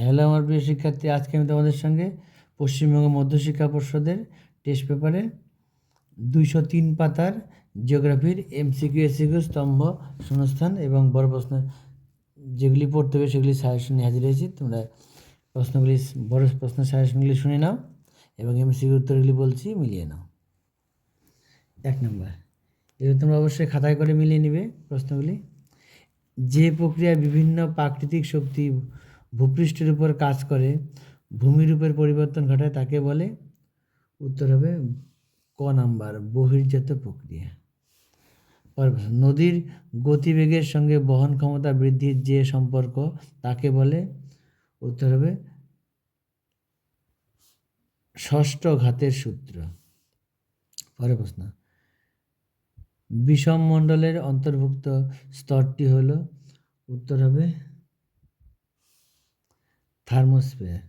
Hello আমার প্রিয় শিক্ষার্থী, আজকে আমি তোমাদের সঙ্গে পশ্চিমবঙ্গ মধ্যশিক্ষা পর্ষদের টেস্ট পেপারে দুইশো তিন পাতার জিওগ্রাফির এমসিকিউ এসিকিউ স্তম্ভ, শূন্যস্থান এবং বড় প্রশ্ন যেগুলি পড়তে হবে সেগুলি সাজেশন নিয়ে হাজির হয়েছি। তোমরা প্রশ্নগুলি, বড় প্রশ্নের সাজেশনগুলি শুনে নাও এবং এমসিকিউ উত্তরগুলি বলছি, মিলিয়ে নাও। এক নম্বর, এগুলো তোমরা অবশ্যই খাতায় করে মিলিয়ে নিবে প্রশ্নগুলি। যে প্রক্রিয়ায় বিভিন্ন প্রাকৃতিক শক্তি ভূপৃষ্ঠের উপর কাজ করে ভূমিরূপের পরিবর্তন ঘটায় তাকে বলে, উত্তর হবে ক নাম্বার, বহির্জাত প্রক্রিয়া। নদীর গতিবেগের সঙ্গে বহন ক্ষমতা বৃদ্ধির যে সম্পর্ক, তাকে বলে, উত্তর হবে ষষ্ঠ ঘাতের সূত্র। পরে প্রশ্ন। বিষম মণ্ডলের অন্তর্ভুক্ত স্তরটি হলো, উত্তর হবে থার্মোস্ফিয়ার।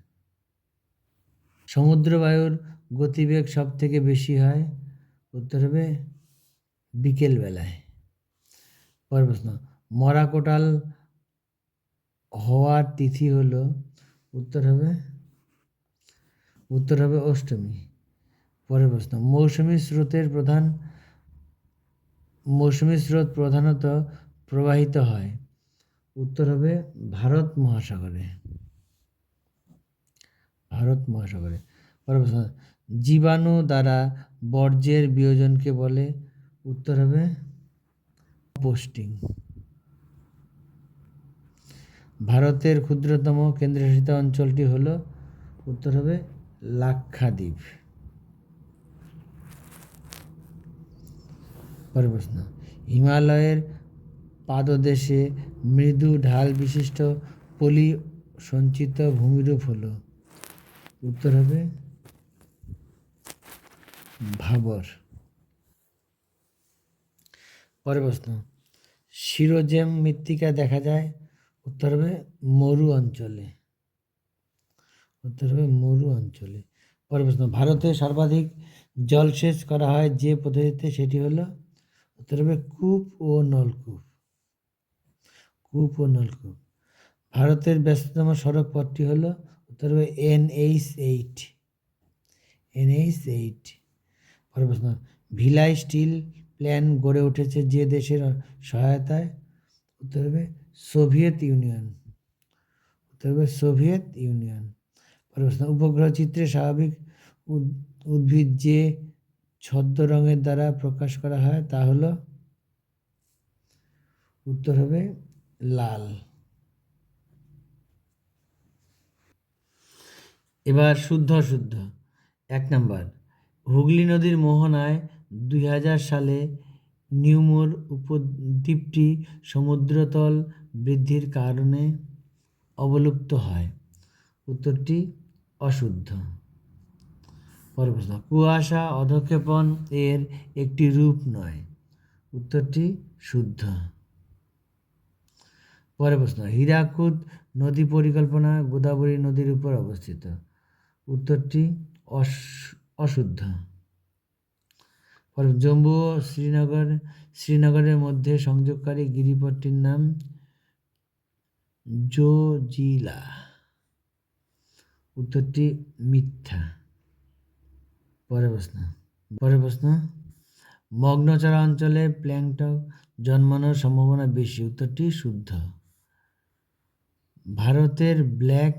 সমুদ্র বায়ুর গতিবেগ সব থেকে বেশি হয়, উত্তর হবে বিকেলবেলায়। পরের প্রশ্ন মরা কোটাল হওয়ার তিথি হলো, উত্তর হবে উত্তর হবে অষ্টমী। পরের প্রশ্ন, মৌসুমী স্রোতের প্রধান, মৌসুমী স্রোত প্রধানত প্রবাহিত হয়, উত্তর হবে ভারত মহাসাগরে। ভারত মহাসাগরে। জীবাণু দ্বারা বর্জ্যের বিয়োজনকে বলে, উত্তর হবে পোস্টিং ভারতের ক্ষুদ্রতম কেন্দ্রশাসিত অঞ্চলটি হল, উত্তর হবে লাক্ষাদ্বীপ। পরের প্রশ্ন, হিমালয়ের পাদদেশে মৃদু ঢাল বিশিষ্ট পলি সঞ্চিত ভূমিরূপ হলো। উত্তর হবে ভাবর। পরের প্রশ্ন, শিরোজেম মৃত্তিকা দেখা যায়, উত্তর হবে মরু অঞ্চলে। উত্তর হবে মরু অঞ্চলে। পরের প্রশ্ন, ভারতে সর্বাধিক জলসেচ করা হয় যে পদ্ধতিতে, সেটি হলো, উত্তর হবে কূপ ও নলকূপ। কূপ ও নলকূপ। ভারতের ব্যস্ততম সড়ক পথটি হলো হবে এনএইচ এইট এনএইচ এইট পরের প্রশ্ন, ভিলাই স্টিল প্ল্যান গড়ে উঠেছে যে দেশের সহায়তায়? উত্তর হবে সোভিয়েত ইউনিয়ন। উত্তর হবে সোভিয়েত ইউনিয়ন। পরের প্রশ্ন, উপগ্রহ চিত্রে স্বাভাবিক উদ- উদ্ভিদ যে ছদ্ম রঙের দ্বারা প্রকাশ করা হয় তা হলো? উত্তর হবে লাল। এবার শুদ্ধ শুদ্ধ এক নাম্বার, হুগলি নদীর মোহনায় দুই হাজার সালে নিউমোর উপদ্বীপটি সমুদ্রতল বৃদ্ধির কারণে অবলুপ্ত হয়। উত্তরটি অশুদ্ধ। পরের প্রশ্ন, কুয়াশা অধক্ষেপণ এর একটি রূপ নয়। উত্তরটি শুদ্ধ। পরের প্রশ্ন, হীরাকুদ নদী পরিকল্পনা গোদাবরী নদীর উপর অবস্থিত। উত্তরটি অশুদ্ধ। জম্মু ও শ্রীনগর, শ্রীনগরের মধ্যে সংযোগকারী গিরিপথটির নাম জোজিলা। উত্তরটি মিথ্যা। পরের প্রশ্ন। পরের প্রশ্ন। মগ্নচরা অঞ্চলে প্ল্যাংটক জন্মানোর সম্ভাবনা বেশি। উত্তরটি শুদ্ধ। ভারতের black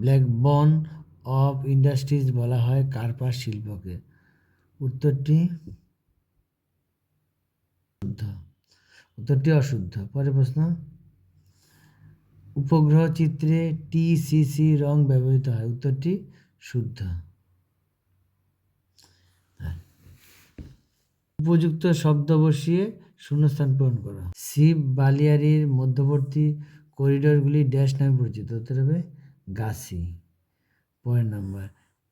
black bone of industries বলা হয় কার্পাস শিল্পকে। উত্তরটি শুদ্ধ। উত্তরটি অশুদ্ধ। পরের প্রশ্ন। উপগ্রহ চিত্রে টিসিসি রং ব্যবহৃত হয়। উত্তরটি শুদ্ধ। হ্যাঁ। উপযুক্ত শব্দ বসিয়ে শূন্যস্থান পূরণ করা। শিব বালিয়ারির মধ্যবর্তী করিডোরগুলি ড্যাশ নামে পরিচিত। উত্তর হবে গাছি। পরের নাম্বার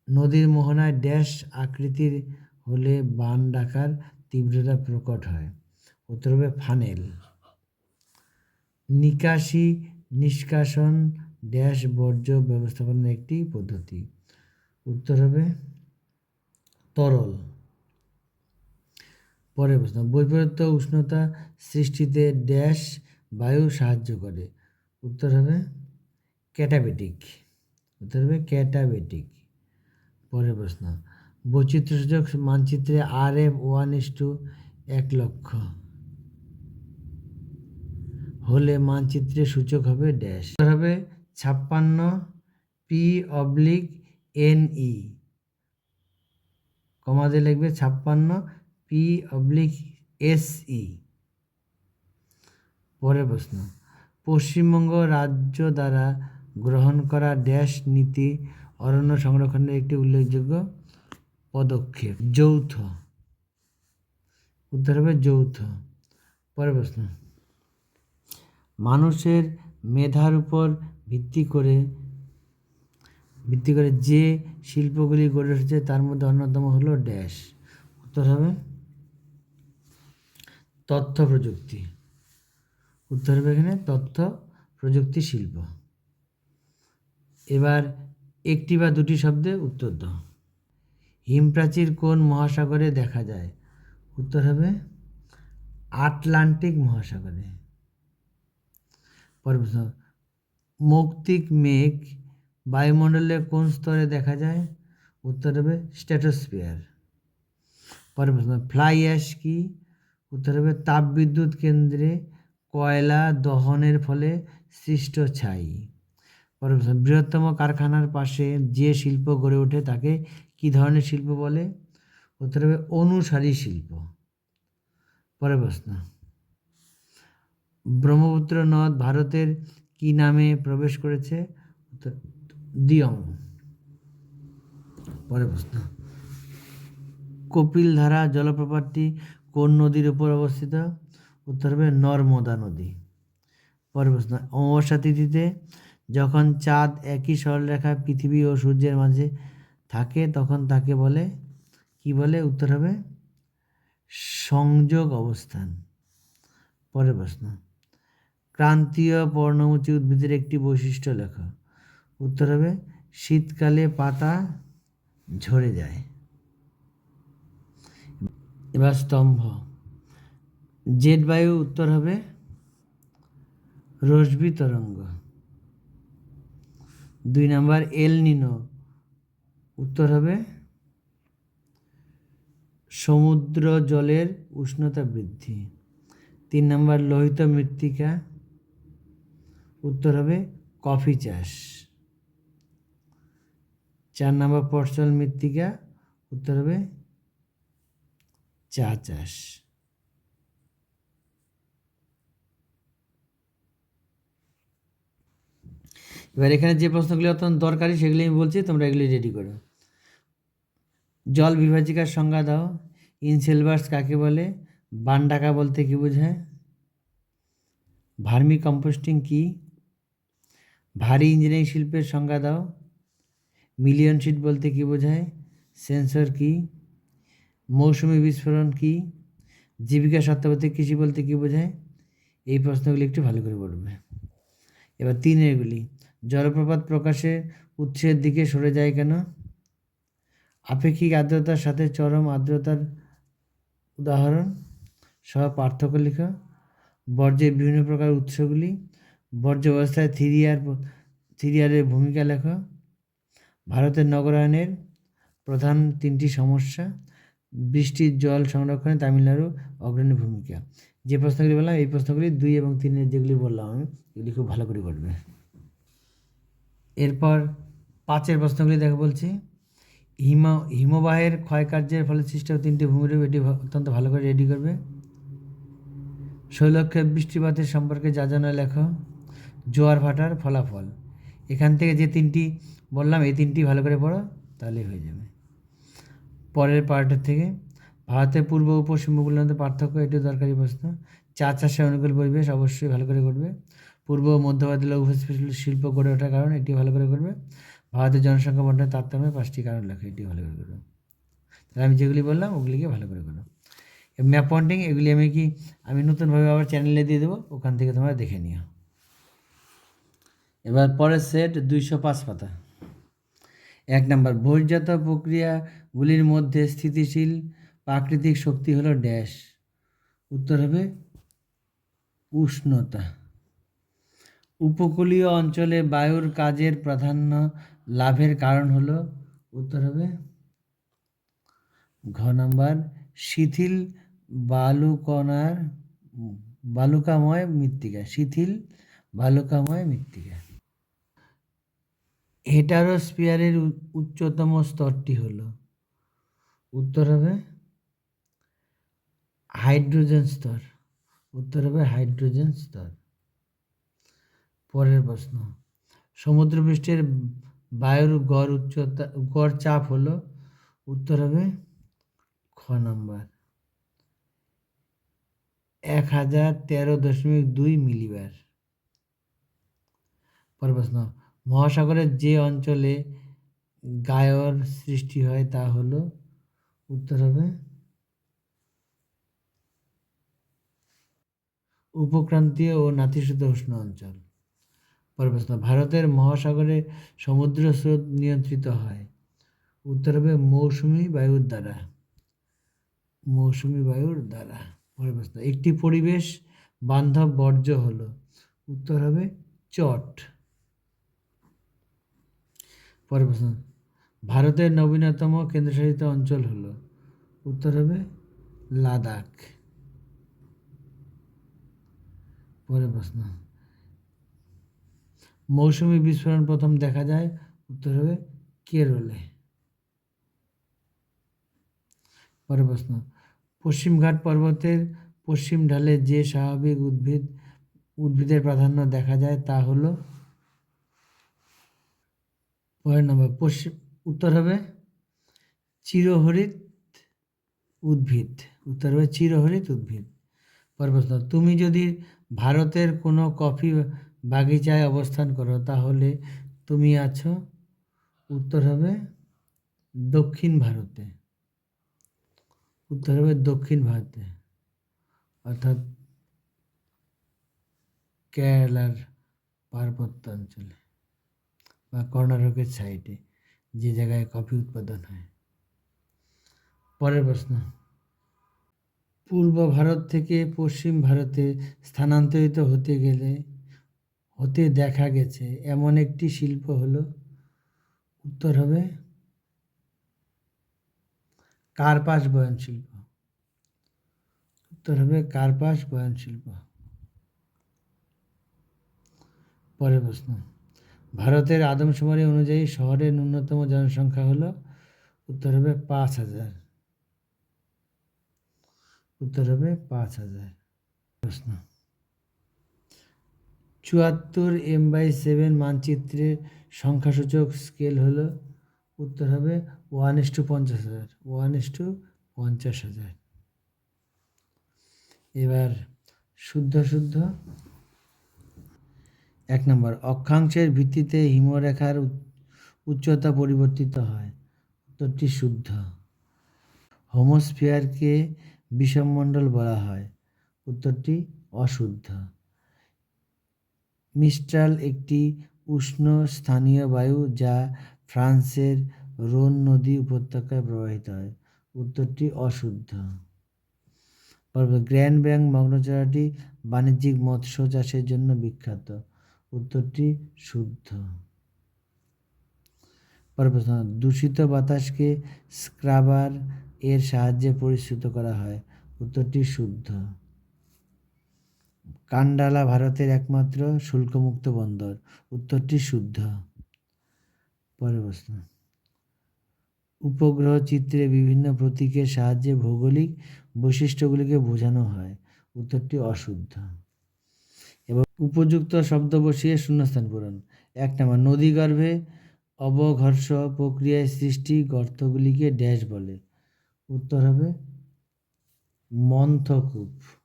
নদীর মোহনায় ড্যাশ আকৃতির হলে বান ডাকার তীব্রতা প্রকট হয়। উত্তর হবে ফানেল নিকাশি নিষ্কাশন ড্যাশ বর্জ্য ব্যবস্থাপনার একটি পদ্ধতি। উত্তর হবে তরল। পরের প্রশ্ন বৈপরীত্য উষ্ণতা সৃষ্টিতে ড্যাশ বায়ু সাহায্য করে। উত্তর হবে ক্যাটাবেটিক হবে ক্যাটাবেটিক। পরের প্রশ্ন, বৈচিত্র্যসূচক মানচিত্রে R F one is to এক লক্ষ। হলে মানচিত্রের সূচক হবে ড্যাশ হবে ছাপ্পান্ন পি অবলিক এন ই কমাতে লিখবে ছাপ্পান্ন পি অবলিক এস ই পরের প্রশ্ন, পশ্চিমবঙ্গ রাজ্য দ্বারা গ্রহণ করা ড্যাশ নীতি অরণ্য সংরক্ষণের একটি উল্লেখযোগ্য পদক্ষেপ। যৌথ। উত্তর হবে যৌথ। পরের প্রশ্ন। মানুষের মেধার উপর ভিত্তি করে ভিত্তি করে যে শিল্পগুলি গড়ে উঠেছে তার মধ্যে অন্যতম হলো ড্যাশ। উত্তর হবে তথ্য প্রযুক্তি। উত্তর হবে এখানে তথ্য প্রযুক্তি শিল্প। এবার একটি বা দুটি শব্দে উত্তর দাও। হিমপ্রাচীর কোন মহাসাগরে দেখা যায়? উত্তর হবে আটলান্টিক মহাসাগরে। প্রশ্ন, মৌক্তিক মেঘ বায়ুমণ্ডলে কোন স্তরে দেখা যায়? উত্তর হবে স্ট্যাটোস্ফিয়ার পরের প্রশ্ন, ফ্লাই অ্যাশ কি? উত্তর হবে তাপবিদ্যুৎ কেন্দ্রে কয়লা দহনের ফলে সৃষ্ট ছাই। প্রশ্ন বৃহত্তম কারখানার পাশে যে শিল্প গড়ে ওঠে তাকে কি ধরনের শিল্প বলে? উত্তর হবে, অনুসারী শিল্প। পরের প্রশ্ন, ব্রহ্মপুত্র নদ ভারতের কি নামে প্রবেশ করেছে? দিয়ং। পরের প্রশ্ন, কপিলধারা জলপ্রপাতটি কোন নদীর উপর অবস্থিত? উত্তর হবে, নর্মদা নদী। পরের প্রশ্ন, অমাবস্যা তিথিতে যখন চাঁদ একই সরলরেখা পৃথিবী ও সূর্যের মাঝে থাকে, তখন তাকে বলে, কি বলে? উত্তর হবে, সংযোগ অবস্থান। পরের প্রশ্ন, ক্রান্তীয় পর্ণমোচী উদ্ভিদের একটি বৈশিষ্ট্য লেখা। উত্তর হবে, শীতকালে পাতা ঝরে যায়। এবার স্তম্ভ। জেট বায়ু উত্তর হবে, রশ্মি তরঙ্গ। দুই নাম্বার এল নিনো। উত্তর হবে সমুদ্র জলের উষ্ণতা বৃদ্ধি। তিন নাম্বার লোহিত মৃত্তিকা। উত্তর হবে কফি চাষ। চার নাম্বার পর্সল মৃত্তিকা। উত্তর হবে চা চাষ। এবার এখানে যে প্রশ্নগুলি অত্যন্ত দরকারি, সেগুলি আমি বলছি, তোমরা এগুলি রেডি করো। জল বিভাজিকার সংজ্ঞা দাও। ইনসেলভার্স কাকে বলে? বানডাকা বলতে কি বোঝায়? ভার্মি কম্পোস্টিং কি? ভারী ইঞ্জিনিয়ারিং শিল্পের সংজ্ঞা দাও। মিলিয়ন শিট বলতে কি বোঝায়? সেন্সর কি? মৌসুমি বিস্ফোরণ কি? জীবিকা সত্তাবর্তী কৃষি বলতে কি বোঝায়? এই প্রশ্নগুলি একটু ভালো করে পড়বে। এবার তিনেরগুলি জলপ্রপাত প্রকাশে উৎসের দিকে সরে যায় কেন? আপেক্ষিক আর্দ্রতার সাথে চরম আর্দ্রতার উদাহরণ, সহ পার্থক্য লেখা। বর্জ্যের বিভিন্ন প্রকার উৎসগুলি, বর্জ্য ব্যবস্থায় থিরিয়ার, থিরিয়ারের ভূমিকা লেখা। ভারতের নগরায়নের প্রধান তিনটি সমস্যা, বৃষ্টির জল সংরক্ষণে তামিলনাড়ু অগ্রণী ভূমিকা। যে প্রশ্নগুলি বললাম, এই প্রশ্নগুলি দুই এবং তিনের যেগুলি বললাম আমি, এগুলি খুব ভালো করে করবে এরপর পাঁচের প্রশ্নগুলি দেখো বলছি। হিম, হিমবাহের ক্ষয়কার্যের ফলে সৃষ্ট তিনটি ভূমিরূপ, এটি অত্যন্ত ভালো করে রেডি করবে। শৈলক্ষে বৃষ্টিপাতের সম্পর্কে যা জানা লেখো। জোয়ার ভাটার ফলাফল। এখান থেকে যে তিনটি বললাম, এই তিনটি ভালো করে পড়ো, তাহলেই হয়ে যাবে। পরের পার্টের থেকে, ভারতের পূর্ব ও পশ্চিমবঙ্গের মধ্যে পার্থক্য এটি দরকারি প্রশ্ন। চা চাষের অনুকূল পরিবেশ অবশ্যই ভালো করে করবে পূর্ব ও মধ্যভারতের লঘু শিল্প গড়ে ওঠার কারণ এটি ভালো করে করবে। ভারতের জনসংখ্যা বন্টনের তারতম্যে পাঁচটি কারণ লেখা, এটি ভালো করে করবে। তাহলে আমি যেগুলি বললাম, ওগুলিকে ভালো করে করো। ম্যাপ পয়েন্টিং, এগুলি আমি কি, আমি নতুনভাবে আবার চ্যানেলে দিয়ে দেবো, ওখান থেকে তোমরা দেখে নিও। এবার পরের সেট, দুইশো পাঁচ পাতা। এক নম্বর বহির্জাত প্রক্রিয়াগুলির মধ্যে স্থিতিশীল প্রাকৃতিক শক্তি হলো ড্যাশ। উত্তর হবে উষ্ণতা। উপকূলীয় অঞ্চলে বায়ুর কাজের প্রাধান্য লাভের কারণ হলো, উত্তর হবে, ঘ নাম্বার, শিথিল বালুকণার, বালুকাময় মৃত্তিকা, শিথিল বালুকাময় মৃত্তিকা। হেটারোস্পিয়ারের উচ্চতম স্তরটি হলো, উত্তর হবে, হাইড্রোজেন স্তর, উত্তর হবে হাইড্রোজেন স্তর। পরের প্রশ্ন। সমুদ্রপৃষ্ঠের বায়ুর গড় উচ্চতা, গড় চাপ হলো উত্তর হবে খ নম্বর। এক হাজার তেরো দশমিক দুই মিলিবার। পরের প্রশ্ন, মহাসাগরের যে অঞ্চলে গায়র সৃষ্টি হয় তা হলো উত্তর হবে উপক্রান্তীয় ও নাতিশীতোষ্ণ অঞ্চল। প্রশ্ন ভারতের মহাসাগরে সমুদ্র স্রোত নিয়ন্ত্রিত হয়। উত্তর হবে মৌসুমি বায়ুর দ্বারা। মৌসুমি বায়ুর দ্বারা পরের প্রশ্ন একটি পরিবেশ বান্ধব বর্জ্য হলো। উত্তর হবে চট। পরের প্রশ্ন ভারতের নবীনতম কেন্দ্রশাসিত অঞ্চল হলো। উত্তর হবে লাদাখ। পরের প্রশ্ন মৌসুমি বিস্ফোরণ প্রথম দেখা যায়, উত্তর হবে কেরলে। পরের প্রশ্ন পশ্চিমঘাট পর্বতের পশ্চিম ঢালে যে স্বাভাবিক উদ্ভিদ, উদ্ভিদের প্রাধান্য দেখা যায় তা হল পরের নম্বর, পশ্চিম, উত্তর হবে চিরহরিত উদ্ভিদ, উত্তর হবে চিরহরিত উদ্ভিদ। পরের প্রশ্ন, তুমি যদি ভারতের কোনো কফি বাগিচায় অবস্থান করো, তাহলে তুমি আছো, উত্তর হবে দক্ষিণ ভারতে। উত্তর হবে দক্ষিণ ভারতে। অর্থাৎ কেরালার পার্বত্য অঞ্চলে বা কর্ণাটকের সাইডে, যে জায়গায় কফি উৎপাদন হয়। পরের প্রশ্ন। পূর্ব ভারত থেকে পশ্চিম ভারতে স্থানান্তরিত হতে গেলে হতে দেখা গেছে। এমন একটি শিল্প হল, উত্তর হবে, কার্পাস বয়ন শিল্প। উত্তর হবে, কার্পাস বয়ন শিল্প। পরের প্রশ্ন। ভারতের আদমশুমারি অনুযায়ী শহরের ন্যূনতম জনসংখ্যা হলো, উত্তর হবে, পাঁচ হাজার। উত্তর হবে, পাঁচ হাজার প্রশ্ন চুয়াত্তর এম বাই সেভেন মানচিত্রের সংখ্যাসূচক স্কেল হলো, উত্তর হবে ওয়ান ইস টু পঞ্চাশ হাজার ওয়ান ইস টু পঞ্চাশ হাজার। এবার শুদ্ধ শুদ্ধ। এক নম্বর, অক্ষাংশের ভিত্তিতে হিমরেখার উচ্চতা পরিবর্তিত হয়। উত্তরটি শুদ্ধ। হোমোস্ফিয়ারকে বিষমমণ্ডল বলা হয়। উত্তরটি অশুদ্ধ। মিস্ট্রাল একটি উষ্ণ স্থানীয় বায়ু যা ফ্রান্সের রোন নদী উপত্যকায় প্রবাহিত হয়। উত্তরটি অশুদ্ধ। পর্ব গ্র্যান্ড ব্যাংক মগ্নচড়াটি বাণিজ্যিক মৎস্য চাষের জন্য বিখ্যাত। উত্তরটি শুদ্ধ। প্রশ্ন, দূষিত বাতাসকে স্ক্রাবার এর সাহায্যে পরিশ্রুত করা হয়। উত্তরটি শুদ্ধ। কান্ডালা ভারতের একমাত্র শুল্কমুক্ত বন্দর। উত্তরটি শুদ্ধ। পরের প্রশ্ন। উপগ্রহ চিত্রে বিভিন্ন প্রতীকের সাহায্যে ভৌগোলিক বৈশিষ্ট্যগুলিকে বোঝানো হয়। উত্তরটি অশুদ্ধ। এবং উপযুক্ত শব্দ বসিয়ে শূন্যস্থান পূরণ। এক নম্বর নদীগর্ভে অবঘর্ষ প্রক্রিয়ায় সৃষ্টি গর্তগুলিকে ড্যাশ বলে। উত্তর হবে মন্থকূপ।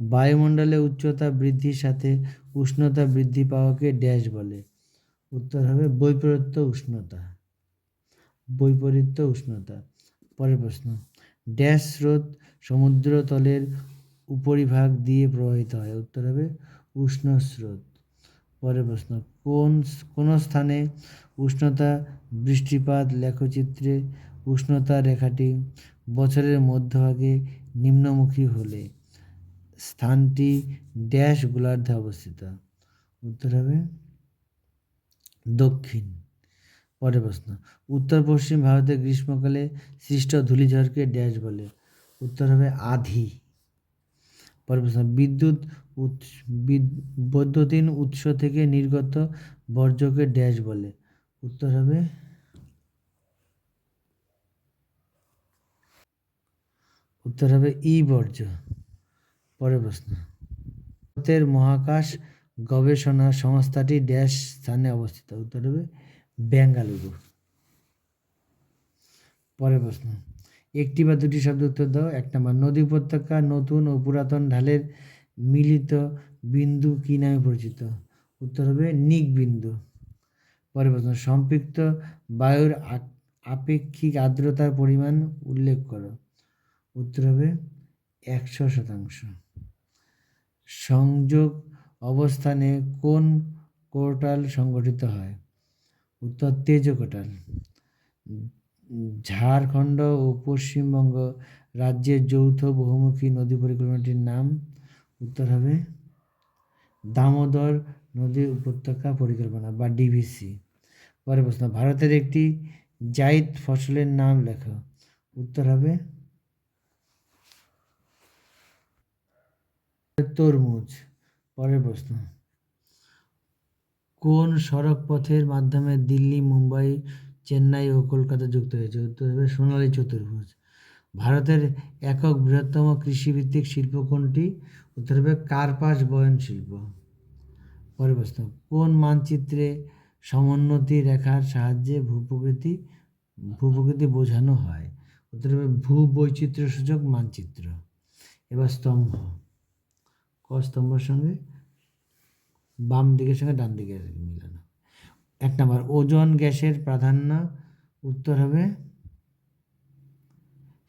বায়ুমণ্ডলে উচ্চতা বৃদ্ধির সাথে উষ্ণতা বৃদ্ধি পাওয়াকে ড্যাশ বলে। উত্তর হবে বৈপরীত্য উষ্ণতা। বৈপরীত্য উষ্ণতা। পরের প্রশ্ন। ড্যাশ স্রোত সমুদ্রতলের উপরিভাগ দিয়ে প্রবাহিত হয়। উত্তর হবে উষ্ণ স্রোত। পরের প্রশ্ন। কোন কোন স্থানে উষ্ণতা বৃষ্টিপাত লেখচিত্রে উষ্ণতা রেখাটি বছরের মধ্যভাগে নিম্নমুখী হলে স্থানটি ড্যাশ গোলার্ধে অবস্থিত। উত্তর হবে দক্ষিণ। পরের প্রশ্ন, উত্তর পশ্চিম ভারতে গ্রীষ্মকালে সৃষ্ট ধূলিঝড়কে ড্যাশ বলে। উত্তর হবে আধি। পরের প্রশ্ন, বিদ্যুৎ উৎস, বিদ- বৈদ্যুতিন উৎস থেকে নির্গত বর্জ্যকে ড্যাশ বলে। উত্তর হবে উত্তর হবে ই বর্জ্য। পরের প্রশ্ন। ভারতের মহাকাশ গবেষণা সংস্থাটি ড্যাশ স্থানে অবস্থিত। উত্তর হবে বেঙ্গালুরু। পরের প্রশ্ন। একটি বা দুটি শব্দ উত্তর দাও। এক নম্বর, নদী উপত্যকা নতুন ও পুরাতন ঢালের মিলিত বিন্দু কি নামে পরিচিত? উত্তর হবে নিক বিন্দু পরের প্রশ্ন, সম্পৃক্ত বায়ুর আপেক্ষিক আর্দ্রতার পরিমাণ উল্লেখ করো। উত্তর হবে একশো শতাংশ। সংযোগ অবস্থানে কোন কোর্টাল সংগঠিত হয়? উত্তর, তেজ কোটাল ঝাড়খণ্ড ও পশ্চিমবঙ্গ রাজ্যের যৌথ বহুমুখী নদী পরিকল্পনাটির নাম? উত্তর হবে দামোদর নদী উপত্যকা পরিকল্পনা বা ডিভিসি। পরের প্রশ্ন, ভারতের একটি জাইদ ফসলের নাম লেখো। উত্তর হবে তরমুজ, পরের প্রশ্ন। কোন সড়ক পথের মাধ্যমে দিল্লি, মুম্বাই, চেন্নাই ও কলকাতা যুক্ত হয়েছে? উত্তর হবে সোনালী চতুর্ভুজ। ভারতের একক বৃহত্তম কৃষিভিত্তিক শিল্প কোনটি? উত্তর হবে কার্পাস বয়ন শিল্প। পরের প্রশ্ন, কোন মানচিত্রে সমোন্নতি রেখার সাহায্যে ভূপ্রকৃতি ভূপ্রকৃতি বোঝানো হয়? উত্তর হবে ভূ বৈচিত্র্য সূচক মানচিত্র। এবার স্তম্ভ। স্তম্ভের সঙ্গে বাম দিকের সঙ্গে ডান দিকের মিলানো। এক নম্বর, ওজন গ্যাসের প্রাধান্য, উত্তর হবে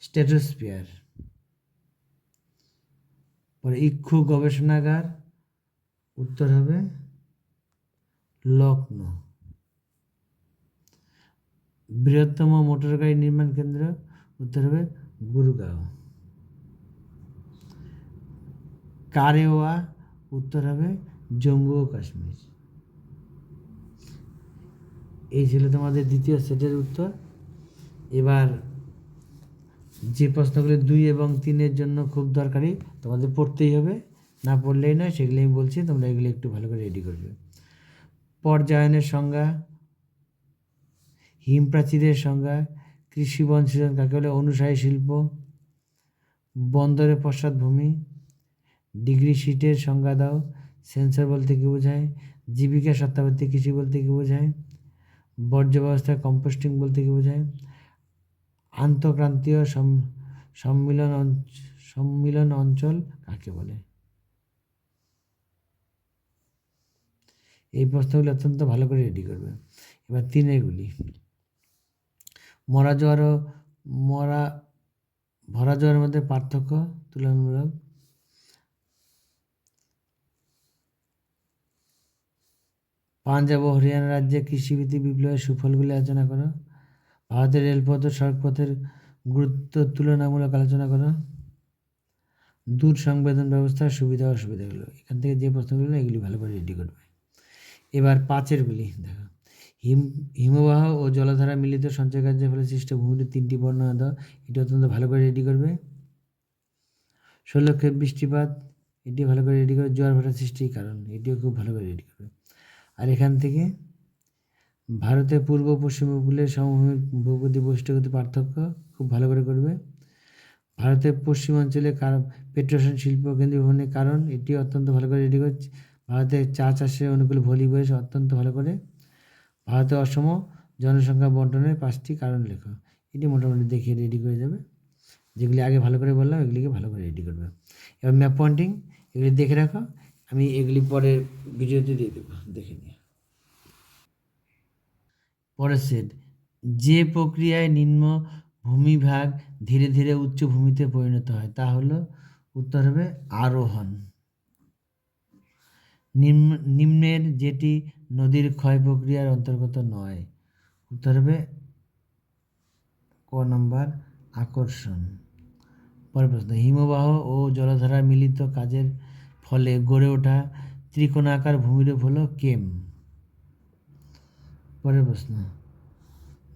স্ট্যাটোস্পিয়ার পরে ইক্ষু গবেষণাগার, উত্তর হবে লখনৌ বৃহত্তম মোটর গাড়ি নির্মাণ কেন্দ্র, উত্তর হবে গুরগাঁও। কারেওয়া, উত্তর হবে জম্মু ও কাশ্মীর। এই ছিল তোমাদের দ্বিতীয় সেটের উত্তর। এবার যে প্রশ্নগুলি দুই এবং তিনের জন্য খুব দরকারি, তোমাদের পড়তেই হবে। না পড়লেই নয়, সেগুলি আমি বলছি, তোমরা এগুলি একটু ভালো করে রেডি করবে পর্যায়নের সংজ্ঞা হিমপ্রাচীরের সংজ্ঞা, কৃষি বন সৃজন কাকে বলে, অনুসারী শিল্প বন্দরের পশ্চাৎভূমি ডিগ্রি শিটের সংজ্ঞা দাও। সেন্সর বলতে কী বোঝায়? জীবিকা সত্তাবর্তী কৃষি বলতে কী বোঝায়? বর্জ্য ব্যবস্থায় কম্পোস্টিং বলতে কী বোঝায়? আন্তঃক্রান্তীয় সম- সম্মিলন সম্মিলন অঞ্চল কাকে বলে? এই প্রশ্নগুলি অত্যন্ত ভালো করে রেডি করবে। এবার তিনেরগুলি মরা জোয়ার মরা, ভরা জোয়ারের মধ্যে পার্থক্য তুলনামূলক পাঞ্জাব ও হরিয়ানা রাজ্যে কৃষিভিত্তিক বিপ্লবের সুফলগুলি আলোচনা করো। ভারতের রেলপথ ও সড়কপথের গুরুত্ব তুলনামূলক আলোচনা করো। দূর সংবেদন ব্যবস্থার সুবিধা অসুবিধাগুলো। এখান থেকে যে প্রশ্নগুলো এগুলি ভালো করে রেডি করবে। এবার পাঁচেরগুলি দেখো। হিম, হিমবাহ ও জলধারা মিলিত সঞ্চয় কার্যের ফলে সৃষ্ট ভূমির তিনটি বর্ণনা দাও এটি অত্যন্ত ভালো করে রেডি করবে। ষোলক্ষেপ বৃষ্টিপাত, এটি ভালো করে রেডি করবে। জোয়ার ভাটা সৃষ্টির কারণ, এটিও খুব ভালো করে রেডি করবে। আর এখান থেকে ভারতের পূর্ব পশ্চিম উপকূলের সমভূমির ভূপতি বৈশিষ্ট্যগত পার্থক্য খুব ভালো করে করবে। ভারতের পশ্চিমাঞ্চলে কার পেট্রোশন শিল্প কেন্দ্রীভবনের কারণ, এটি অত্যন্ত ভালো করে রেডি করছে। ভারতের চা চাষের অনুকূল ভলি বয়স অত্যন্ত ভালো করে। ভারতের অসম জনসংখ্যা বন্টনের পাঁচটি কারণ লেখো। এটি মোটামুটি দেখিয়ে রেডি করে যাবে যেগুলি আগে ভালো করে বললাম, এগুলিকে ভালো করে রেডি করবে। এবার ম্যাপ পয়েন্টিং এগুলি দেখে রাখো। আমি এগুলি পরে ভিডিওতে দিয়ে দেবো, দেখে নিয়ে। পরের সেট, যে প্রক্রিয়ায় নিম্ন ভূমিভাগ ধীরে ধীরে উচ্চ ভূমিতে পরিণত হয়, তা হলো, উত্তর হবে আরোহণ। নিম্ন, নিম্নের যেটি নদীর ক্ষয় প্রক্রিয়ার অন্তর্গত নয়, উত্তর হবে ক নম্বর আকর্ষণ। পরের প্রশ্ন, হিমবাহ ও জলধারা মিলিত কাজের ফলে গড়ে ওঠা ত্রিকোণাকার ভূমিরূপ হলো কেম? পরের প্রশ্ন।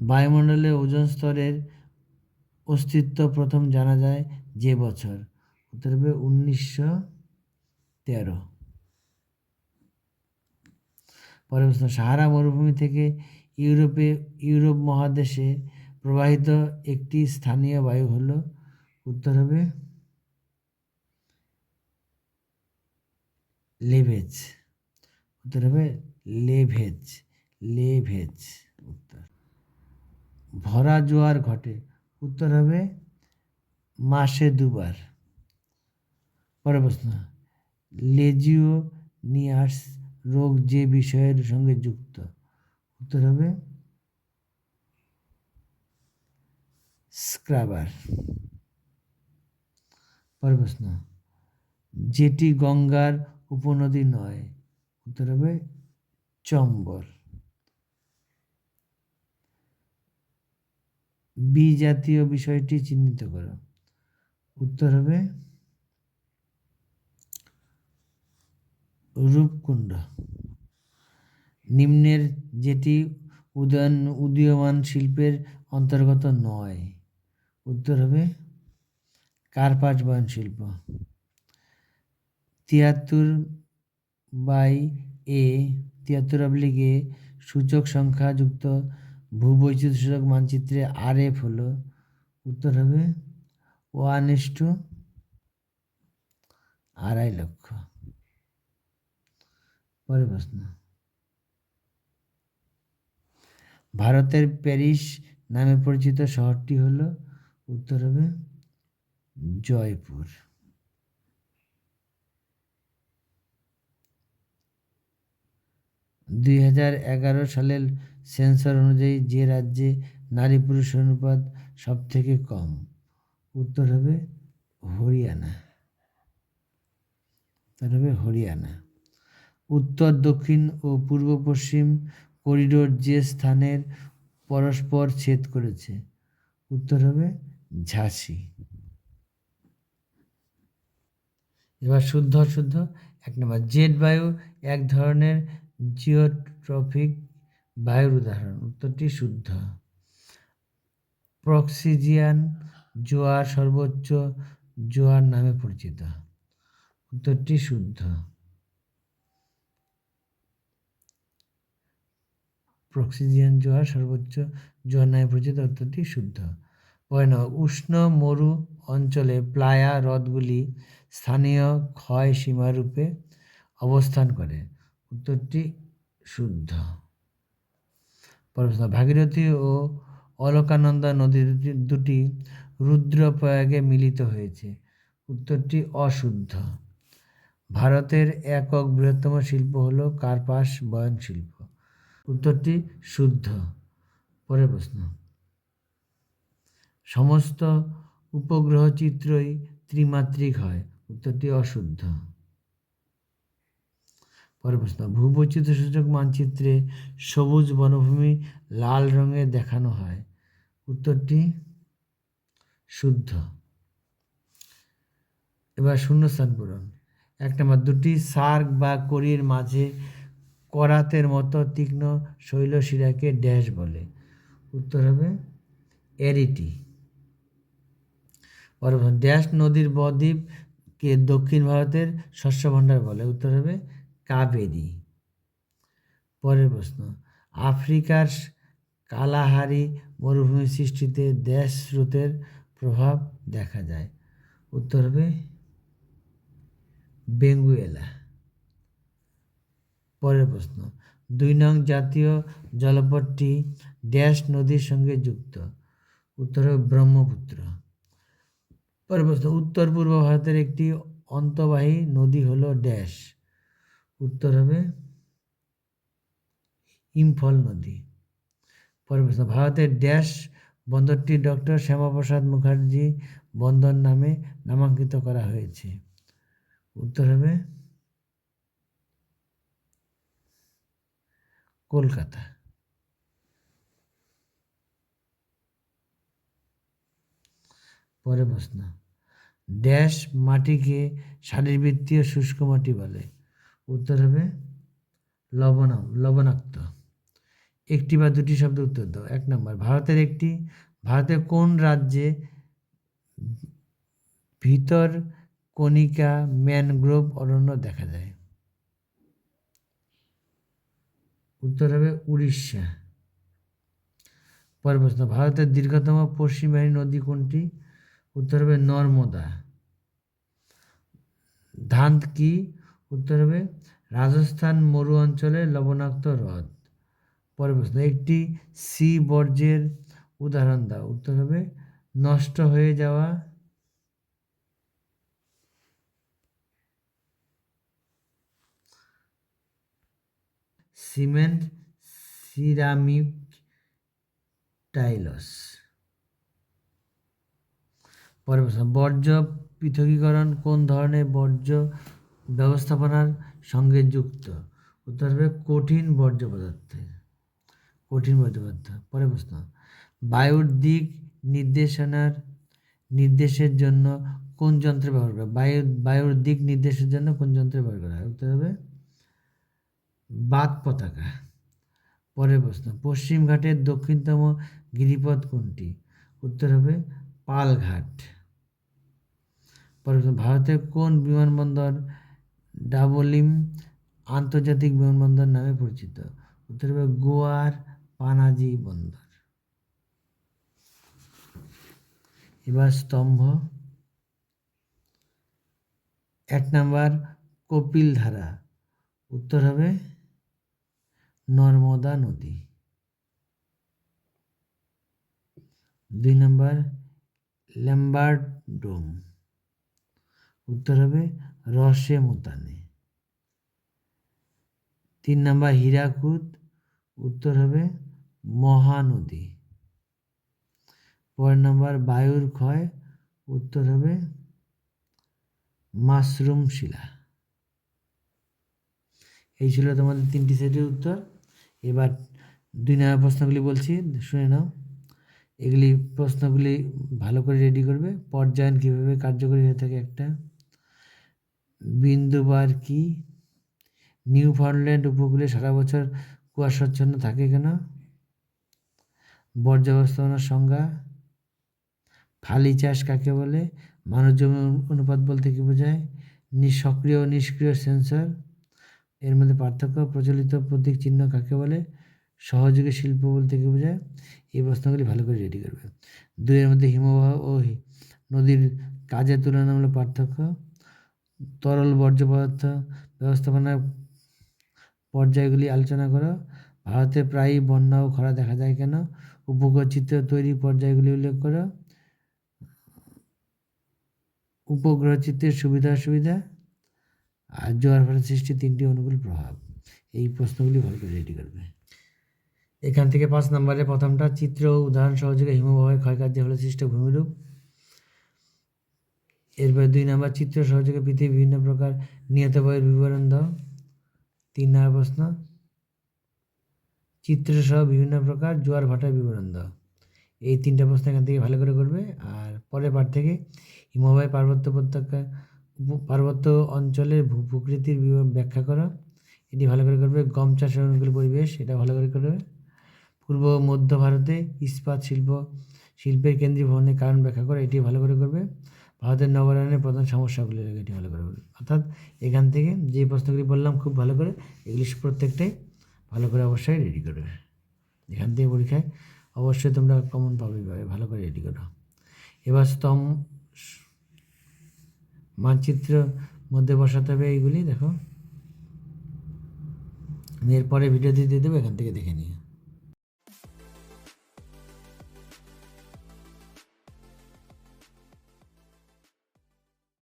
বায়ুমণ্ডলে ওজন স্তরের অস্তিত্ব প্রথম জানা যায় যে বছর। উত্তর হবে উনিশশো তেরো। পরের প্রশ্ন, সাহারা মরুভূমি থেকে ইউরোপে, ইউরোপ মহাদেশে প্রবাহিত একটি স্থানীয় বায়ু হলো? উত্তর হবে লেভেজ। উত্তর হবে লেভেজ লেভেজ উত্তর। ভরা জোয়ার ঘটে। উত্তর হবে মাসে দুবার। পরের প্রশ্ন লেজিও নিয়ার্স রোগ যে বিষয়ের সঙ্গে যুক্ত? উত্তর হবে স্ক্রাবার। পরের প্রশ্ন যেটি গঙ্গার উপনদী নয়, উত্তর হবে চম্বর বি জাতীয় বিষয়টি চিহ্নিত করো। উত্তর হবে রূপকুণ্ড। নিম্নের যেটি উদয়ন, উদীয়মান শিল্পের অন্তর্গত নয়, উত্তর হবে কার্পাস বয়ন শিল্প। তিয়াত্তর বাই এ, তিয়াত্তর অবলিক এ সূচক সংখ্যা যুক্ত ভূবৈচিত্র্য সূচক মানচিত্রে আর এফ হলো। উত্তর হবে ওয়ান ইস টু আড়াই লক্ষ। পরের প্রশ্ন। ভারতের প্যারিস নামে পরিচিত শহরটি হলো, উত্তর হবে জয়পুর। দুই হাজার এগারো সালের সেন্সর অনুযায়ী যে রাজ্যে নারী পুরুষ অনুপাত সব থেকে কম, উত্তর হবে হরিয়ানা। উত্তর হবে হরিয়ানা। উত্তর, দক্ষিণ ও পূর্ব পশ্চিম করিডোর যে স্থানের পরস্পর ছেদ করেছে, উত্তর হবে ঝাঁসি। এবার শুদ্ধ শুদ্ধ এক নম্বর, জেট বায়ু এক ধরনের জিওট্রফিক বায়ুর উদাহরণ উত্তরটি শুদ্ধ। প্রক্সিজিয়ান জোয়ার সর্বোচ্চ জোয়ার নামে পরিচিত, উত্তরটি শুদ্ধ। প্রক্সিজিয়ান জোয়ার সর্বোচ্চ জোয়ার নামে পরিচিত, উত্তরটি শুদ্ধ। পয় নয় উষ্ণ মরু অঞ্চলে প্লায়া হ্রদগুলি স্থানীয় ক্ষয় সীমারূপে অবস্থান করে। উত্তরটি শুদ্ধ। প্রশ্ন ভাগীরথী ও অলকানন্দা নদী দুটি দুটি রুদ্রপ্রয়াগে মিলিত হয়েছে। উত্তরটি অশুদ্ধ। ভারতের একক বৃহত্তম শিল্প হল কার্পাস বয়ন শিল্প। উত্তরটি শুদ্ধ। পরের প্রশ্ন। সমস্ত উপগ্রহ চিত্রই ত্রিমাত্রিক হয়। উত্তরটি অশুদ্ধ। পরের প্রশ্ন ভূবৈচিত্র্য সূচক মানচিত্রে সবুজ বনভূমি লাল রঙে দেখানো হয়। উত্তরটি শুদ্ধ। এবার শূন্যস্থান পূরণ। এক নম্বর, দুটি সার্ক বা করির মাঝে করাতের মতো তীক্ষ্ণ শৈলশিরাকে ড্যাশ বলে। উত্তর হবে এরিটি। ড্যাশ নদীর বদ্বীপকে দক্ষিণ ভারতের শস্য ভাণ্ডার বলে। উত্তর হবে কাবেরী। পরের প্রশ্ন, আফ্রিকার কালাহারি মরুভূমি সৃষ্টিতে দেশ স্রোতের প্রভাব দেখা যায়। উত্তর হবে বেঙ্গুয়েলা। পরের প্রশ্ন, দুই নং জাতীয় জলপথটি ড্যাশ নদীর সঙ্গে যুক্ত। উত্তর হবে ব্রহ্মপুত্র। পরের প্রশ্ন, উত্তর পূর্ব ভারতের একটি অন্তবাহী নদী হলো ড্যাশ। উত্তর হবে ইম্ফল নদী। পরের প্রশ্ন, ভারতের ড্যাশ বন্দরটি ডক্টর শ্যামাপ্রসাদ মুখার্জি বন্দর নামে নামাঙ্কিত করা হয়েছে। উত্তর হবে কলকাতা। পরের প্রশ্ন, ড্যাশ মাটিকে শারীরবৃত্তীয় শুষ্ক মাটি বলে। উত্তর হবে লবণ লবণাক্ত। একটি বা দুটি শব্দ উত্তর দাও। এক নম্বর, ভারতের একটি ভারতের কোন রাজ্যে ভিতর কণিকা ম্যানগ্রোভ অরণ্য দেখা যায়? উত্তর হবে উড়িষ্যা। পরের প্রশ্ন, ভারতের দীর্ঘতম পশ্চিমবাহী নদী কোনটি? উত্তর হবে নর্মদা। ধান কি উত্তর হবে, রাজস্থান মরু অঞ্চলে লবণাক্ত হ্রদ। পরের প্রশ্ন, একটি সি বর্জ্যের উদাহরণ দাও। উত্তর হবে, নষ্ট হয়ে যাওয়া সিমেন্ট সিরামিক টাইলস পরের প্রশ্ন, বর্জ্য পৃথকীকরণ কোন ধরনের বর্জ্য ব্যবস্থাপনার সঙ্গে যুক্ত। উত্তর হবে কঠিন বর্জ্য পদার্থের কঠিন বর্জ্য পদার্থ পরের প্রশ্ন। বায়ুর দিক নির্দেশনার, নির্দেশের জন্য কোন যন্ত্র ব্যবহার করা বায়ু, বায়ুর দিক নির্দেশের জন্য কোন যন্ত্র ব্যবহার করা হয়? উত্তর হবে বাত পতাকা। পরের প্রশ্ন, পশ্চিম ঘাটের দক্ষিণতম গিরিপথ কোনটি? উত্তর হবে পালঘাট। পরের প্রশ্ন, ভারতের কোন বিমানবন্দর ডাবলিম আন্তর্জাতিক বিমানবন্দর নামে পরিচিত। উত্তর গোয়ার পানাজি বন্দর। এবার স্তম্ভ। এক নাম্বার কপিল ধারা উত্তর হবে নর্মদা নদী। দুই নম্বর ল্যাম্বার্ট ডোম উত্তর হবে রসে মোতানে তিন নম্বর হীরাকুদ, উত্তর হবে মহানদী। পরের নম্বর বায়ুর ক্ষয়, উত্তর হবে মাশরুম শিলা। এই ছিল তোমাদের তিনটি সেটের উত্তর। এবার দুই নম্বর প্রশ্নগুলি বলছি, শুনে নাও। এগুলি প্রশ্নগুলি ভালো করে রেডি করবে। পর্যায়ন কীভাবে কার্যকরী হয়ে থাকে একটা? বিন্দুবার কি? নিউ ফাউন্ডল্যান্ড উপকূলে সারা বছর কুয়াশাচ্ছন্ন থাকে কেন? বর্জ্য ব্যবস্থাপনার সংজ্ঞা? ফালি চাষ কাকে বলে? মানব জমি অনুপাত বলতে কী বোঝায়? নিঃসক্রিয় ও নিষ্ক্রিয় সেন্সর? এর মধ্যে পার্থক্য, প্রচলিত প্রতীক চিহ্ন কাকে বলে? সহযোগী শিল্প বলতে কী বোঝায়? এই প্রশ্নগুলি ভালো করে রেডি করবে। দুইয়ের মধ্যে হিমবাহ ও নদীর কাজের তুলনামূলক পার্থক্য? তরল বর্জ্য পদার্থ ব্যবস্থাপনার পর্যায়গুলি আলোচনা করো। ভারতে প্রায়ই বন্যা ও খরা দেখা যায় কেন? উপগ্রহ চিত্র তৈরি পর্যায়গুলি উল্লেখ করো। উপগ্রহ চিত্রের সুবিধা অসুবিধা? আর জোয়ার ভাটার সৃষ্টি তিনটি অনুকূল প্রভাব। এই প্রশ্নগুলি ভালো করে রেডি করবে। এখান থেকে পাঁচ নম্বরে প্রথমটা, চিত্র উদাহরণ সহযোগে হিমবাহের ক্ষয়কার্যের ফলে সৃষ্ট ভূমিরূপ। এরপরে দুই নম্বর, চিত্র সহযোগে পৃথিবীর বিভিন্ন প্রকার নিহত বইয়ের বিবরণ দাও। তিন নম্বর প্রশ্ন, চিত্র সহ বিভিন্ন প্রকার জোয়ার ভাটার বিবরণ দাও। এই তিনটা প্রশ্ন এখান থেকে ভালো করে করবে। আর পরের পাঠ থেকে হিমবাহ পার্বত্য উপত্যকা পার্বত্য অঞ্চলের ভূ প্রকৃতির ব্যাখ্যা করা। এটি ভালো করে করবে। গম চাষের অনুকূল পরিবেশ, এটা ভালো করে করবে। পূর্ব মধ্য ভারতে ইস্পাত শিল্প, শিল্পের কেন্দ্রীয় ভবনের কারণ ব্যাখ্যা করা। এটি ভালো করে করবে। ভারতের নগরায়নের প্রধান সমস্যাগুলি এটি ভালো করে। করবে অর্থাৎ এখান থেকে যে প্রশ্নগুলি বললাম খুব ভালো করে, এগুলি প্রত্যেকটাই ভালো করে অবশ্যই রেডি করবে এখান থেকে পরীক্ষায় অবশ্যই তোমরা কমন পাবে ভালো করে রেডি করো এবার স্তম মানচিত্র মধ্যে বসাতে হবে এইগুলি, দেখো। এরপরে ভিডিও দিয়ে দেবো, এখান থেকে দেখে নিও।